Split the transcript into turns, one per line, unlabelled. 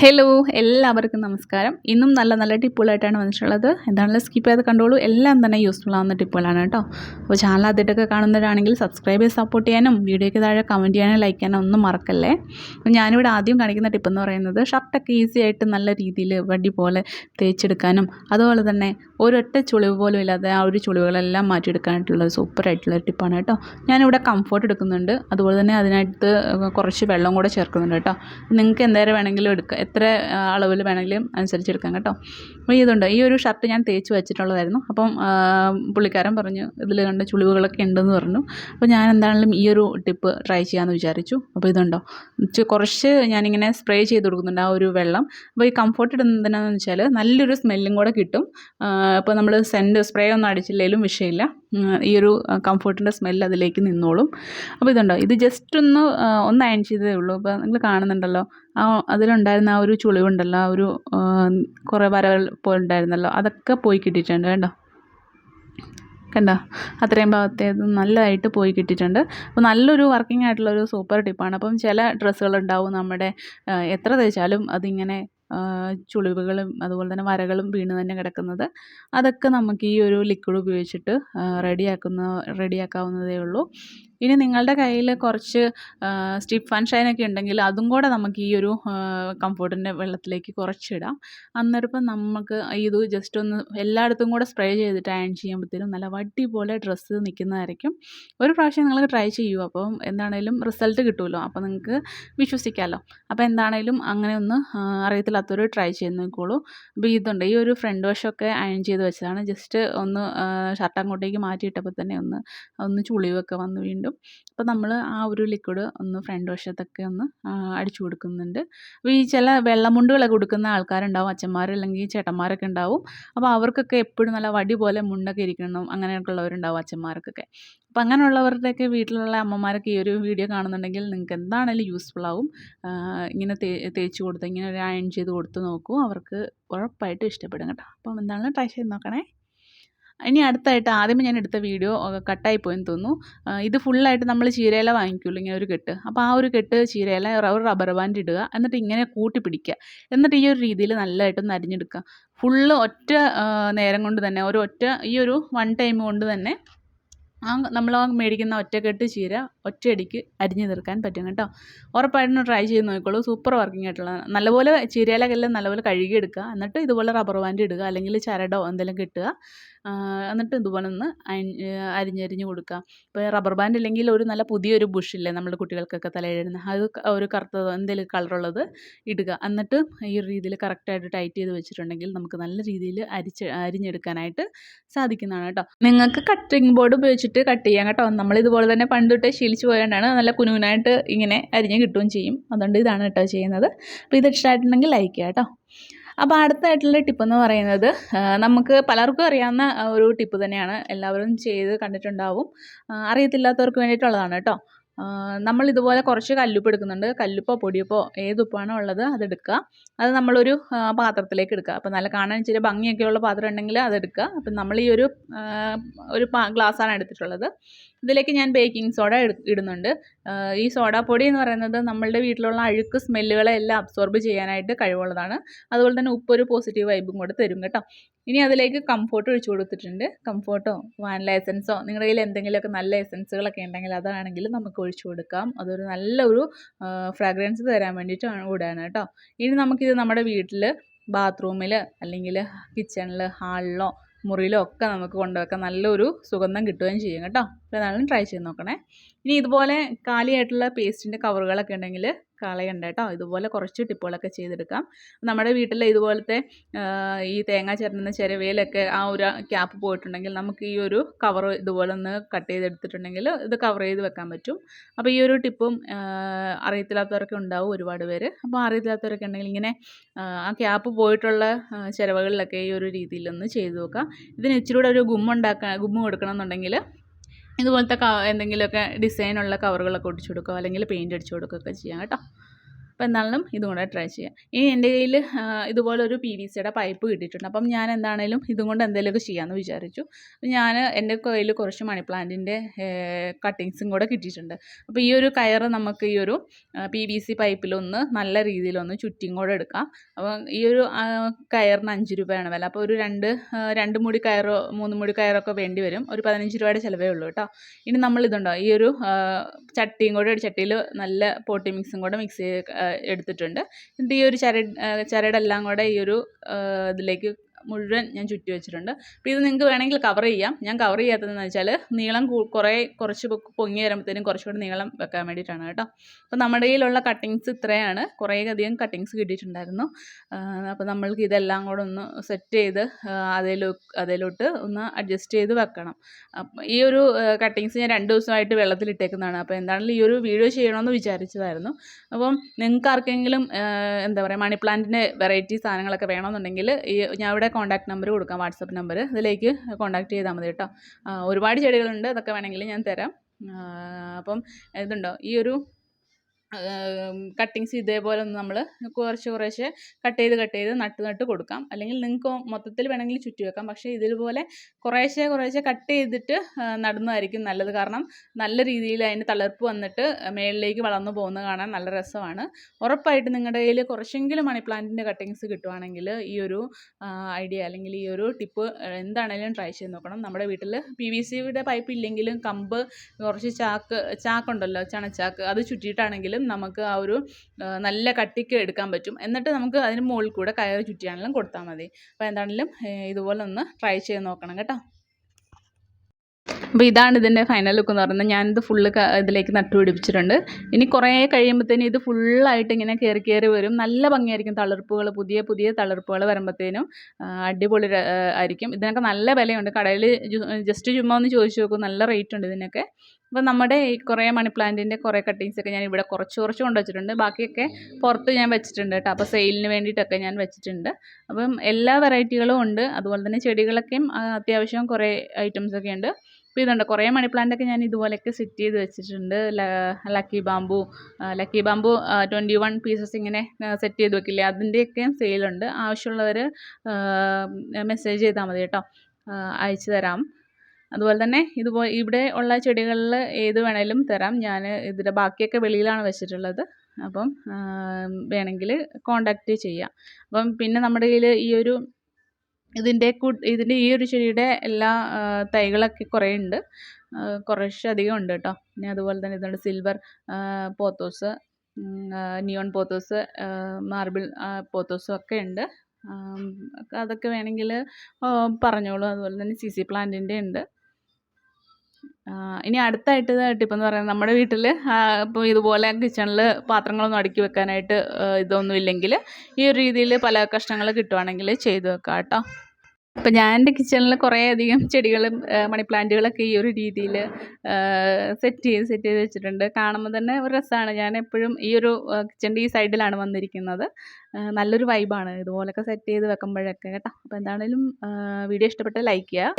Hello എല്ലാവർക്കും നമസ്കാരം. ഇന്നും നല്ല നല്ല ടിപ്പുകളായിട്ടാണ് വന്നിട്ടുള്ളത്. എന്താണല്ലോ സ്കിപ്പ് ചെയ്ത് കണ്ടോളൂ. എല്ലാം തന്നെ യൂസ്ഫുൾ ആവുന്ന ടിപ്പുകളാണ് കേട്ടോ. അപ്പോൾ ചാനൽ ആദ്യമായിട്ടൊക്കെ കാണുന്നവരാണെങ്കിൽ സബ്സ്ക്രൈബ് ചെയ്ത് സപ്പോർട്ട് ചെയ്യാനും വീഡിയോയ്ക്ക് താഴെ കമന്റ് ചെയ്യാനും ലൈക്ക് ചെയ്യാനും ഒന്നും മറക്കല്ലേ? അപ്പോൾ ഞാനിവിടെ ആദ്യം കാണിക്കുന്ന ടിപ്പ് എന്ന് പറയുന്നത് ഷർട്ടൊക്കെ ഈസി ആയിട്ട് നല്ല രീതിയിൽ വടി പോലെ തേച്ചെടുക്കാനും അതുപോലെ തന്നെ ഒരൊറ്റ ചുളിവ് പോലും ഇല്ലാതെ ആ ഒരു ചുളിവുകളെല്ലാം മാറ്റിയെടുക്കാനായിട്ടുള്ള ഒരു സൂപ്പർ ആയിട്ടുള്ള ടിപ്പാണ് കേട്ടോ. ഞാനിവിടെ കംഫോർട്ട് എടുക്കുന്നുണ്ട്. അതുപോലെ തന്നെ അതിനകത്ത് കുറച്ച് വെള്ളം കൂടെ ചേർക്കുന്നുണ്ട് കേട്ടോ. നിങ്ങൾക്ക് എന്തേരം വേണമെങ്കിലും എടുക്കുക എത്ര അളവിൽ വേണമെങ്കിലും അനുസരിച്ചെടുക്കാം കേട്ടോ. അപ്പോൾ ഇതുണ്ട്. ഈ ഒരു ഷർട്ട് ഞാൻ തേച്ച് വെച്ചിട്ടുള്ളതായിരുന്നു. അപ്പം പുള്ളിക്കാരൻ പറഞ്ഞു ഇതിൽ കണ്ട ചുളിവുകളൊക്കെ ഉണ്ടെന്ന് പറഞ്ഞു. അപ്പോൾ ഞാൻ എന്താണെങ്കിലും ഈ ഒരു ടിപ്പ് ട്രൈ ചെയ്യാമെന്ന് വിചാരിച്ചു. അപ്പോൾ ഇതുണ്ടോ? കുറച്ച് ഞാനിങ്ങനെ സ്പ്രേ ചെയ്ത് കൊടുക്കുന്നുണ്ട് ആ ഒരു വെള്ളം. അപ്പോൾ ഈ കംഫോർട്ട് ഇടുന്നതിനാന്ന് വെച്ചാൽ നല്ലൊരു സ്മെല്ലും കൂടെ കിട്ടും. അപ്പോൾ നമ്മൾ സെന്റ് സ്പ്രേ ഒന്നും അടിച്ചില്ലെങ്കിലും വിഷയമില്ല. ഈ ഒരു കംഫോർട്ടിന്റെ സ്മെല്ല് അതിലേക്ക് നിന്നോളും. അപ്പോൾ ഇതുണ്ടോ? ഇത് ജസ്റ്റ് ഒന്ന് ഒന്ന് അയൺ ചെയ്തേ ഉള്ളൂ. അപ്പോൾ നിങ്ങൾ കാണുന്നുണ്ടല്ലോ ആ അതിലുണ്ടായിരുന്ന ആ ഒരു ചുളിവുണ്ടല്ലോ ആ ഒരു കുറേ വരകൾ പോലെ ഉണ്ടായിരുന്നല്ലോ അതൊക്കെ പോയി കിട്ടിയിട്ടുണ്ട് കേട്ടോ. കണ്ടോ? അത്രയും ഭാഗത്തേത് നല്ലതായിട്ട് പോയി കിട്ടിയിട്ടുണ്ട്. അപ്പോൾ നല്ലൊരു വർക്കിംഗ് ആയിട്ടുള്ള ഒരു സൂപ്പർ ടിപ്പാണ്. അപ്പം ചില ഡ്രസ്സുകളുണ്ടാവും നമ്മുടെ എത്ര തയ്ച്ചാലും അതിങ്ങനെ ചുളിവുകളും അതുപോലെ തന്നെ വരകളും വീണ് തന്നെ കിടക്കുന്നത്. അതൊക്കെ നമുക്ക് ഈ ഒരു ലിക്വിഡ് ഉപയോഗിച്ചിട്ട് റെഡിയാക്കുന്ന റെഡിയാക്കാവുന്നതേ ഉള്ളൂ. ഇനി നിങ്ങളുടെ കയ്യിൽ കുറച്ച് സ്റ്റിഫ് ആൻഡ് ഷൈനൊക്കെ ഉണ്ടെങ്കിൽ അതും കൂടെ നമുക്ക് ഈ ഒരു കംഫോർട്ടിന്റെ വെള്ളത്തിലേക്ക് കുറച്ചിടാം. അന്നേരപ്പം നമുക്ക് ഇത് ജസ്റ്റ് ഒന്ന് എല്ലായിടത്തും കൂടെ സ്പ്രേ ചെയ്തിട്ട് അയൺ ചെയ്യുമ്പോഴത്തേനും നല്ല വട്ടി പോലെ ഡ്രസ്സ് നിൽക്കുന്നതായിരിക്കും. ഒരു പ്രാവശ്യം നിങ്ങൾ ട്രൈ ചെയ്യൂ. അപ്പം എന്താണേലും റിസൾട്ട് കിട്ടുമല്ലോ അപ്പോൾ നിങ്ങൾക്ക് വിശ്വസിക്കാമല്ലോ അപ്പോൾ എന്താണേലും അങ്ങനെ ഒന്ന് ആ, അറിയത്തില്ലാത്തവർ ട്രൈ ചെയ്ത് നോക്കിക്കോളൂ അപ്പോൾ ഇതുണ്ട്. ഈ ഒരു ഫ്രണ്ട് വശമൊക്കെ അയൺ ചെയ്ത് വെച്ചതാണ്. ജസ്റ്റ് ഒന്ന് ഷർട്ട് അങ്ങോട്ടേക്ക് മാറ്റിയിട്ടപ്പോൾ തന്നെ ഒന്ന് ഒന്ന് ചുളിവൊക്കെ വന്ന് വീണ്ടും. അപ്പോൾ നമ്മൾ ആ ഒരു ലിക്വിഡ് ഒന്ന് ഫ്രണ്ട് വശത്തൊക്കെ ഒന്ന് അടിച്ചു കൊടുക്കുന്നുണ്ട്. അപ്പോൾ ഈ ചില വെള്ളമുണ്ടുകളൊക്കെ കൊടുക്കുന്ന ആൾക്കാരുണ്ടാവും. അച്ഛന്മാർ അല്ലെങ്കിൽ ചേട്ടന്മാരൊക്കെ ഉണ്ടാവും. അപ്പോൾ അവർക്കൊക്കെ എപ്പോഴും നല്ല വടി പോലെ മുണ്ടൊക്കെ ഇരിക്കണം. അങ്ങനെയൊക്കെ ഉള്ളവരുണ്ടാവും അച്ഛന്മാർക്കൊക്കെ. അപ്പോൾ അങ്ങനെയുള്ളവരുടെയൊക്കെ വീട്ടിലുള്ള അമ്മമാരൊക്കെ ഈ ഒരു വീഡിയോ കാണുന്നുണ്ടെങ്കിൽ നിങ്ങൾക്ക് എന്താണെങ്കിലും യൂസ്ഫുൾ ആവും. ഇങ്ങനെ തേച്ച് കൊടുത്ത് ഇങ്ങനെ ഒരു അയൺ ചെയ്ത് കൊടുത്ത് നോക്കൂ. അവർക്ക് ഉറപ്പായിട്ടും ഇഷ്ടപ്പെടും കേട്ടോ. അപ്പം എന്താണെങ്കിലും ട്രൈ ചെയ്ത് നോക്കണേ. ഇനി അടുത്തായിട്ട് ആദ്യമേ ഞാൻ എടുത്ത വീഡിയോ കട്ടായി പോയെന്ന് തോന്നുന്നു. ഇത് ഫുള്ളായിട്ട് നമ്മൾ ചീരയില വാങ്ങിക്കുമല്ലോ ഇങ്ങനെ ഒരു കെട്ട്. അപ്പോൾ ആ ഒരു കെട്ട് ചീരയില ഒരു റബ്ബർ ബാൻഡ് ഇടുക. എന്നിട്ട് ഇങ്ങനെ കൂട്ടി പിടിക്കുക എന്നിട്ട് ഈ ഒരു രീതിയിൽ നല്ലതായിട്ടൊന്ന് അരിഞ്ഞെടുക്കുക. ഫുള്ള് ഒറ്റ നേരം കൊണ്ട് തന്നെ ഒരു ഒറ്റ ഈ ഒരു വൺ ടൈം കൊണ്ട് തന്നെ ആ നമ്മൾ ആ മേടിക്കുന്ന ഒറ്റക്കെട്ട് ചീര ഒറ്റയടിക്ക് അരിഞ്ഞു തീർക്കാൻ പറ്റും കേട്ടോ. ഉറപ്പായിട്ടും ട്രൈ ചെയ്ത് നോക്കിക്കോളൂ. സൂപ്പർ വർക്കിംഗ് ആയിട്ടുള്ള നല്ലപോലെ ചീരയിലൊക്കെല്ലാം നല്ലപോലെ കഴുകിയെടുക്കുക. എന്നിട്ട് ഇതുപോലെ റബ്ബർ ബാൻഡ് ഇടുക. അല്ലെങ്കിൽ ചരടോ എന്തെങ്കിലും കെട്ടുക. എന്നിട്ട് ഇതുപോലെ ഒന്ന് അരിഞ്ഞ് അരിഞ്ഞരിഞ്ഞ് കൊടുക്കുക ഇപ്പോൾ റബ്ബർ ബാൻഡ് ഇല്ലെങ്കിൽ ഒരു നല്ല പുതിയൊരു ബുഷില്ലേ നമ്മുടെ കുട്ടികൾക്കൊക്കെ തലയിടുന്ന അത് ഒരു കറുത്തതോ എന്തെങ്കിലും കളറുള്ളത് ഇടുക. എന്നിട്ട് ഈ ഒരു രീതിയിൽ കറക്റ്റായിട്ട് ടൈറ്റ് ചെയ്ത് വെച്ചിട്ടുണ്ടെങ്കിൽ നമുക്ക് നല്ല രീതിയിൽ അരിച്ച് അരിഞ്ഞെടുക്കാനായിട്ട് സാധിക്കുന്നതാണ് കേട്ടോ. നിങ്ങൾക്ക് കട്ടിംഗ് ബോർഡ് ഉപയോഗിച്ചിട്ട് കട്ട് ചെയ്യാം കേട്ടോ. നമ്മൾ ഇതുപോലെ തന്നെ പണ്ട് തൊട്ടേ ശീലിച്ച് പോയതുകൊണ്ടാണ് നല്ല കുനുകുനായിട്ട് ഇങ്ങനെ അരിഞ്ഞ് കിട്ടുകയും ചെയ്യും. അതുകൊണ്ട് ഇതാണ് കേട്ടോ ചെയ്യുന്നത്. അപ്പോൾ ഇത് ഇഷ്ടമായിട്ടുണ്ടെങ്കിൽ ലൈക്ക് ചെയ്യാം കേട്ടോ. അപ്പോൾ അടുത്തായിട്ടുള്ള ടിപ്പ് എന്ന് പറയുന്നത് നമുക്ക് പലർക്കും അറിയാവുന്ന ഒരു ടിപ്പ് തന്നെയാണ്. എല്ലാവരും ചെയ്ത് കണ്ടിട്ടുണ്ടാവും. അറിയത്തില്ലാത്തവർക്ക് വേണ്ടിയിട്ടുള്ളതാണ് കേട്ടോ. നമ്മൾ ഇതുപോലെ കുറച്ച് കല്ലുപ്പ് എടുക്കുന്നുണ്ട് കല്ലുപ്പോ പൊടിയപ്പോ ഏതുപ്പാണോ ഉള്ളത് അതെടുക്കുക. അത് നമ്മളൊരു പാത്രത്തിലേക്ക് എടുക്കുക. അപ്പോൾ നല്ല കാണാൻ ഇച്ചിരി ഭംഗിയൊക്കെയുള്ള പാത്രം ഉണ്ടെങ്കിൽ അതെടുക്കുക. അപ്പം നമ്മൾ ഈ ഒരു ഒരു ഗ്ലാസ്സാണ് എടുത്തിട്ടുള്ളത്. ഇതിലേക്ക് ഞാൻ ബേക്കിംഗ് സോഡ ഇടുന്നുണ്ട്. ഈ സോഡ പൊടി എന്ന് പറയുന്നത് നമ്മളുടെ വീട്ടിലുള്ള അഴുക്ക് സ്മെല്ലുകളെ എല്ലാം അബ്സോർബ് ചെയ്യാനായിട്ട് കഴിവുള്ളതാണ്. അതുപോലെ തന്നെ ഉപ്പൊരു പോസിറ്റീവ് വൈബും കൂടെ തരും കേട്ടോ. ഇനി അതിലേക്ക് കംഫോർട്ട് ഒഴിച്ചു കൊടുത്തിട്ടുണ്ട്. കംഫോർട്ടോ വാനില എസൻസോ നിങ്ങളുടെ കയ്യിൽ എന്തെങ്കിലുമൊക്കെ നല്ല എസൻസുകളൊക്കെ ഉണ്ടെങ്കിൽ അതാണെങ്കിൽ നമുക്ക് ഒഴിച്ചു കൊടുക്കാം. അതൊരു നല്ലൊരു ഫ്രാഗ്രൻസ് തരാൻ വേണ്ടിയിട്ടാണ് കൂടാണ് കേട്ടോ. ഇനി നമുക്കിത് നമ്മുടെ വീട്ടിൽ ബാത്റൂമിൽ അല്ലെങ്കിൽ കിച്ചണിൽ ഹാളിലോ മുറിയിലോ ഒക്കെ നമുക്ക് കൊണ്ടുവെക്കാം നല്ലൊരു സുഗന്ധം കിട്ടുകയും ചെയ്യും കേട്ടോ. അപ്പോൾ ഏതായാലും ട്രൈ ചെയ്ത് നോക്കണേ. ഇനി ഇതുപോലെ കാലിയായിട്ടുള്ള പേസ്റ്റിന്റെ കവറുകളൊക്കെ ഉണ്ടെങ്കിൽ കളയണ്ട കേട്ടോ. ഇതുപോലെ കുറച്ച് ടിപ്പുകളൊക്കെ ചെയ്തെടുക്കാം. നമ്മുടെ വീട്ടിലെ ഇതുപോലത്തെ ഈ തേങ്ങ ചിരണ്ടുന്ന ചിരവയിലൊക്കെ ആ ഒരു ക്യാപ്പ് പോയിട്ടുണ്ടെങ്കിൽ നമുക്ക് ഈ ഒരു കവർ ഇതുപോലെ ഒന്ന് കട്ട് ചെയ്തെടുത്തിട്ടുണ്ടെങ്കിൽ ഇത് കവർ ചെയ്ത് വെക്കാൻ പറ്റും. അപ്പോൾ ഈ ഒരു ടിപ്പും അറിയത്തില്ലാത്തവരൊക്കെ ഉണ്ടാവും ഒരുപാട് പേര്. അപ്പോൾ അറിയത്തില്ലാത്തവരൊക്കെ ഉണ്ടെങ്കിൽ ഇങ്ങനെ ആ, ക്യാപ്പ് പോയിട്ടുള്ള ചിരവകളിലൊക്കെ ഈ ഒരു രീതിയിലൊന്ന് ചെയ്ത് നോക്കാം. ഇതിന് ഇച്ചിരി കൂടെ ഒരു ഗുമ്മുണ്ടാക്കാൻ ഗുമ്മ് കൊടുക്കണം എന്നുണ്ടെങ്കിൽ ഇതുപോലത്തെ എന്തെങ്കിലുമൊക്കെ ഡിസൈനുള്ള കവറുകളൊക്കെ ഒട്ടിച്ചു കൊടുക്കുക അല്ലെങ്കിൽ പെയിന്റ് അടിച്ചു കൊടുക്കുകയൊക്കെ ചെയ്യാം കേട്ടോ. അപ്പോൾ എന്നാലും ഇതും കൂടെ ട്രൈ ചെയ്യാം. ഇനി എന്റെ കയ്യിൽ ഇതുപോലെ ഒരു പി വി സിയുടെ പൈപ്പ് കിട്ടിയിട്ടുണ്ട്. അപ്പം ഞാൻ എന്താണേലും ഇതും കൊണ്ട് എന്തെങ്കിലുമൊക്കെ ചെയ്യാമെന്ന് വിചാരിച്ചു. ഞാൻ എന്റെ കയ്യിൽ കുറച്ച് മണി പ്ലാന്റിന്റെ കട്ടിങ്സും കൂടെ കിട്ടിയിട്ടുണ്ട്. അപ്പോൾ ഈ ഒരു കയർ നമുക്ക് ഈ ഒരു പി വി സി പൈപ്പിലൊന്ന് നല്ല രീതിയിലൊന്ന് ചുറ്റിയും കൂടെ എടുക്കാം. അപ്പം ഈ ഒരു കയറിന് അഞ്ച് രൂപയാണ് വില. അപ്പോൾ ഒരു രണ്ട് രണ്ട് മുടി കയറോ മൂന്ന് മുടി കയറൊക്കെ വേണ്ടി വരും. ഒരു പതിനഞ്ച് രൂപയുടെ ചിലവേ ഉള്ളൂ കേട്ടോ. ഇനി നമ്മൾ ഇതുണ്ടോ ഈ ഒരു ചട്ടിയും കൂടെ ഒരു ചട്ടിയിൽ നല്ല പോട്ടി മിക്സും കൂടെ മിക്സ് എടുത്തിട്ടുണ്ട്. എന്നിട്ട് ഈ ഒരു ചരട് ചരടെല്ലാം കൂടെ ഈ ഒരു ഇതിലേക്ക് മുഴുവൻ ഞാൻ ചുറ്റി വെച്ചിട്ടുണ്ട്. അപ്പോൾ ഇത് നിങ്ങൾക്ക് വേണമെങ്കിൽ കവർ ചെയ്യാം. ഞാൻ കവർ ചെയ്യാത്തതെന്ന് വെച്ചാൽ നീളം കുറേ കുറച്ച് പൊങ്ങി വരുമ്പോഴത്തേനും കുറച്ചുകൂടി നീളം വെക്കാൻ വേണ്ടിയിട്ടാണ് കേട്ടോ. അപ്പോൾ നമ്മുടെ കയ്യിലുള്ള കട്ടിങ്സ് ഇത്രയാണ്. കുറേ അധികം കട്ടിങ്സ് കിട്ടിയിട്ടുണ്ടായിരുന്നു. അപ്പോൾ നമ്മൾക്ക് ഇതെല്ലാം കൂടെ ഒന്ന് സെറ്റ് ചെയ്ത് അതിലോ അതിലോട്ട് ഒന്ന് അഡ്ജസ്റ്റ് ചെയ്ത് വെക്കണം. ഈ ഒരു കട്ടിങ്സ് ഞാൻ രണ്ട് ദിവസമായിട്ട് വെള്ളത്തിലിട്ടേക്കുന്നതാണ് അപ്പോൾ എന്താണെങ്കിലും ഈ ഒരു വീഡിയോ ചെയ്യണമെന്ന് വിചാരിച്ചതായിരുന്നു. അപ്പം നിങ്ങൾക്ക് ആർക്കെങ്കിലും എന്താ പറയുക മണി പ്ലാന്റിന്റെ വെറൈറ്റി സാധനങ്ങളൊക്കെ വേണമെന്നുണ്ടെങ്കിൽ ഈ ഞാൻ ഇവിടെ കോൺടാക്ട് നമ്പർ കൊടുക്കാം വാട്സപ്പ് നമ്പർ ഇതിലേക്ക് കോൺടാക്ട് ചെയ്താൽ മതി കേട്ടോ. ഒരുപാട് ചെടികളുണ്ട് അതൊക്കെ വേണമെങ്കിൽ ഞാൻ തരാം. അപ്പം ഇതുണ്ടോ ഈ ഒരു കട്ടിങ്സ് ഇതേപോലെ ഒന്ന് നമ്മൾ കുറച്ച് കുറേശ്ശെ കട്ട് ചെയ്ത് കട്ട് ചെയ്ത് നട്ട് നട്ട് കൊടുക്കാം. അല്ലെങ്കിൽ നിങ്ങൾക്ക് മൊത്തത്തിൽ വേണമെങ്കിൽ ചുറ്റി വെക്കാം. പക്ഷേ ഇതുപോലെ കുറേശ്ശെ കുറേശ്ശെ കട്ട് ചെയ്തിട്ട് നടുന്നതായിരിക്കും നല്ലത്. കാരണം നല്ല രീതിയിൽ അതിന് തളിർപ്പ് വന്നിട്ട് മേളിലേക്ക് വളർന്നു പോകുന്നത് കാണാൻ നല്ല രസമാണ്. ഉറപ്പായിട്ട് നിങ്ങളുടെ കയ്യിൽ കുറച്ചെങ്കിലും മണി പ്ലാന്റിന്റെ കട്ടിങ്സ് കിട്ടുവാണെങ്കിൽ ഈ ഒരു ഐഡിയ അല്ലെങ്കിൽ ഈ ഒരു ടിപ്പ് എന്താണെങ്കിലും ട്രൈ ചെയ്ത് നോക്കണം. നമ്മുടെ വീട്ടിൽ പി വി സിയുടെ പൈപ്പ് ഇല്ലെങ്കിലും കമ്പ് കുറച്ച് ചാക്ക് ചാക്കുണ്ടല്ലോ ചണച്ചാക്ക് അത് ചുറ്റിയിട്ടാണെങ്കിലും നമുക്ക് ആ ഒരു നല്ല കട്ടിക്ക് എടുക്കാൻ പറ്റും. എന്നിട്ട് നമുക്ക് അതിന് മുകളിൽ കൂടെ കയറ് ചുറ്റിയാണെങ്കിലും കൊടുത്താൽ മതി. അപ്പോൾ എന്താണെങ്കിലും ഇതുപോലെ ഒന്ന് ട്രൈ ചെയ്ത് നോക്കണം കേട്ടോ. അപ്പോൾ ഇതാണ് ഇതിന്റെ ഫൈനൽ ലുക്ക് എന്ന് പറയുന്നത്. ഞാനിത് ഫുള്ള് ഇതിലേക്ക് നട്ടുപിടിപ്പിച്ചിട്ടുണ്ട് ഇനി കുറേ കഴിയുമ്പോഴത്തേനും ഇത് ഫുള്ളായിട്ട് ഇങ്ങനെ കയറി കയറി വരും. നല്ല ഭംഗിയായിരിക്കും തളിർപ്പുകൾ പുതിയ പുതിയ തളിർപ്പുകൾ വരുമ്പോഴത്തേനും അടിപൊളി ആയിരിക്കും. ഇതിനൊക്കെ നല്ല വിലയുണ്ട്. കടയിൽ ജസ്റ്റ് ചുമ്മാ ഒന്ന് ചോദിച്ചു നോക്കും. നല്ല റേറ്റ് ഉണ്ട് ഇതിനൊക്കെ. അപ്പോൾ നമ്മുടെ ഈ കുറേ മണി പ്ലാന്റിന്റെ കുറേ കട്ടിങ്സ് ഒക്കെ ഞാൻ ഇവിടെ കുറച്ച് കുറച്ച് കൊണ്ടുവച്ചിട്ടുണ്ട്. ബാക്കിയൊക്കെ പുറത്ത് ഞാൻ വെച്ചിട്ടുണ്ട് കേട്ടോ. അപ്പോൾ സെയിലിന് വേണ്ടിയിട്ടൊക്കെ ഞാൻ വെച്ചിട്ടുണ്ട്. അപ്പം എല്ലാ വെറൈറ്റികളും ഉണ്ട്. അതുപോലെ തന്നെ ചെടികളൊക്കെയും അത്യാവശ്യം കുറേ ഐറ്റംസ് ഒക്കെ ഉണ്ട്. അപ്പോൾ ഇതുണ്ട്. കുറേ മണി പ്ലാന്റൊക്കെ ഞാൻ ഇതുപോലെയൊക്കെ സെറ്റ് ചെയ്ത് വെച്ചിട്ടുണ്ട്. Lucky bamboo lucky bamboo twenty one pieces ഇങ്ങനെ സെറ്റ് ചെയ്ത് വെക്കില്ലേ? അതിന്റെയൊക്കെ സെയിലുണ്ട്. ആവശ്യമുള്ളവർ മെസ്സേജ് ചെയ്താൽ മതി കേട്ടോ. അയച്ചു തരാം. അതുപോലെ തന്നെ ഇതുപോലെ ഇവിടെ ഉള്ള ചെടികളിൽ ഏത് വേണേലും തരാം. ഞാൻ ഇതിന്റെ ബാക്കിയൊക്കെ വെളിയിലാണ് വെച്ചിട്ടുള്ളത്. അപ്പം വേണമെങ്കിൽ കോണ്ടാക്റ്റ് ചെയ്യാം. അപ്പം പിന്നെ നമ്മുടെ കയ്യിൽ ഈ ഒരു ഇതിന്റെ ഇതിന്റെ ഈ ഒരു ചെടിയുടെ എല്ലാ തൈകളൊക്കെ കുറേ ഉണ്ട്. അധികം ഉണ്ട് കേട്ടോ പിന്നെ അതുപോലെ തന്നെ ഇതുണ്ട് silver pothos neon pothos marble പോത്തോസും ഒക്കെ ഉണ്ട്. അതൊക്കെ വേണമെങ്കിൽ പറഞ്ഞോളൂ. അതുപോലെ തന്നെ സി സി പ്ലാന്റിന്റെ ഉണ്ട്. ഇനി അടുത്തായിട്ട് ടിപ്പെന്ന് പറയുന്നത് നമ്മുടെ വീട്ടിൽ ഇപ്പോൾ ഇതുപോലെ കിച്ചണിൽ പാത്രങ്ങളൊന്നും അടുക്കി വെക്കാനായിട്ട് ഇതൊന്നും ഇല്ലെങ്കിൽ ഈ ഒരു രീതിയിൽ പല കഷ്ണങ്ങൾ കിട്ടുവാണെങ്കിൽ ചെയ്ത് വെക്കാം കേട്ടോ. അപ്പം ഞാൻ എന്റെ കിച്ചണിൽ കുറേ അധികം ചെടികളും മണി പ്ലാന്റുകളൊക്കെ ഈ ഒരു രീതിയിൽ സെറ്റ് ചെയ്ത് സെറ്റ് ചെയ്ത് വെച്ചിട്ടുണ്ട്. കാണുമ്പോൾ തന്നെ ഒരു രസമാണ്. ഞാൻ എപ്പോഴും ഈ ഒരു കിച്ചണിന്റെ ഈ സൈഡിലാണ് വന്നിരിക്കുന്നത്. നല്ലൊരു വൈബാണ് ഇതുപോലൊക്കെ സെറ്റ് ചെയ്ത് വെക്കുമ്പോഴൊക്കെ കേട്ടോ. അപ്പോൾ എന്താണേലും വീഡിയോ ഇഷ്ടപ്പെട്ട് ലൈക്ക് ചെയ്യുക.